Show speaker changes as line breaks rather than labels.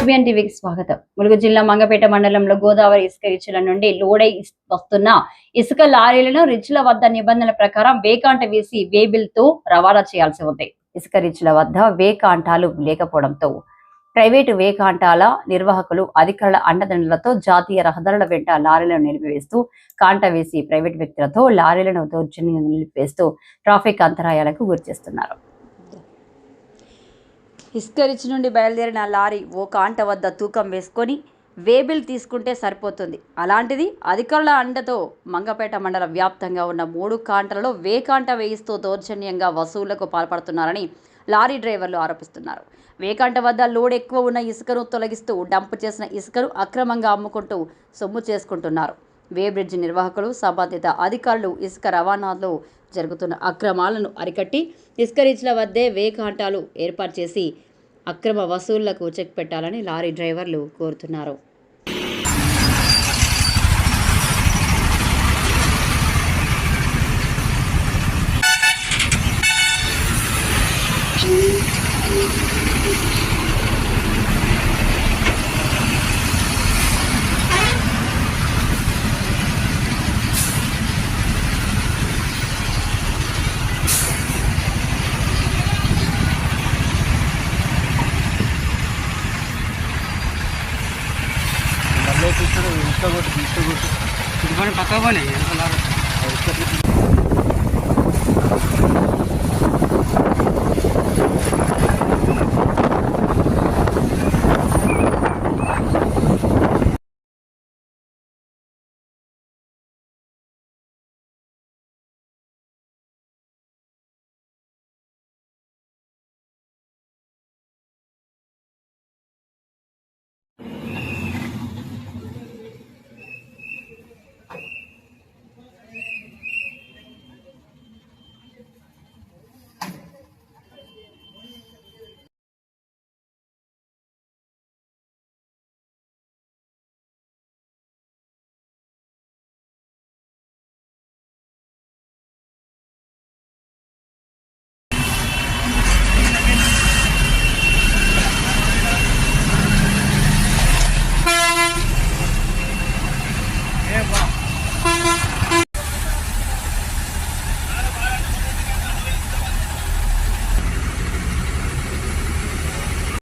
ABN టీవీకి స్వాగతం. ములుగు జిల్లా మంగపేట మండలంలో గోదావరి ఇసుక రిచ్ల నుండి లోడై వస్తున్న ఇసుక లారీలను రిచ్ల వద్ద నిబంధనల ప్రకారం వేకాంట వేసి వేబిల్తో రవాణా చేయాల్సి ఉంది. ఇసుక రిచ్ల వద్ద వేకాంటాలు లేకపోవడంతో ప్రైవేటు వేకాంటాల నిర్వాహకులు అధికారుల అండదండలతో జాతీయ రహదారుల వెంట లారీలను నిలిపివేస్తూ కాంట వేసి ప్రైవేట్ వ్యక్తులతో లారీలను దౌర్జన్యం నిలిపివేస్తూ ట్రాఫిక్ అంతరాయాలకు గురిచేస్తున్నారు ఇసుకరిచి నుండి బయలుదేరిన లారీ ఓ కాంట వద్ద తూకం వేసుకొని వేబిల్ తీసుకుంటే సరిపోతుంది. అలాంటిది అధికారుల అండతో మంగపేట మండల వ్యాప్తంగా ఉన్న మూడు కాంటలలో వే కాంట వేయిస్తూ దౌర్జన్యంగా వసూళ్ళకు పాల్పడుతున్నారని లారీ డ్రైవర్లు ఆరోపిస్తున్నారు. వేకాంట వద్ద లోడ్ ఎక్కువ ఉన్న ఇసుకను తొలగిస్తూ డంప్ చేసిన ఇసుకను అక్రమంగా అమ్ముకుంటూ సొమ్ము చేసుకుంటున్నారు. వే బ్రిడ్జ్ నిర్వాహకులు సంబంధిత అధికారులు ఇసుక రవాణాలో జరుగుతున్న అక్రమాలను అరికట్టి ఇసుక రీచ్ల వద్దే వేకాంటాలు ఏర్పాటు చేసి అక్రమ వసూళ్ళకు చెక్ పెట్టాలని లారీ డ్రైవర్లు కోరుతున్నారు.
ఇష్టగొట్టు ఇష్టగొట్టు ఇటు
పని పక్క పని. ఎంత